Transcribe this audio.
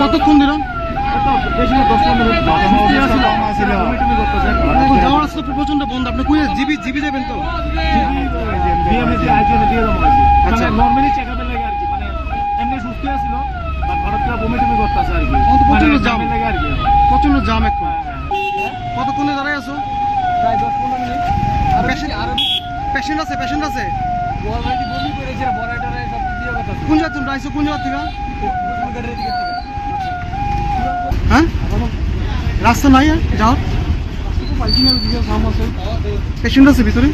কতক্ষণ দিলাম প্রচণ্ড আচ্ছা। মানে বমি টমি করতেছে আর কি। প্রচণ্ড মানে জাম লাগে আর কি। প্রচণ্ড জাম এখন। হ্যাঁ, হ্যাঁ। কতক্ষণে দাঁড়ায় আছো? প্রায় দশ পনেরো মিনিট। আর পেশেন্ট আছে পেশেন্ট আছে? বড় বমি বড় সব কোন জায়গা তুমি আইছো কোন জায়গা থেকে রসুলগড়ের দিকে থেকে হ্যাঁ রাস্তা নাই আর যাও পাইছি না ওদিকে সাম আছে পেশেন্ট আছে ভিতরে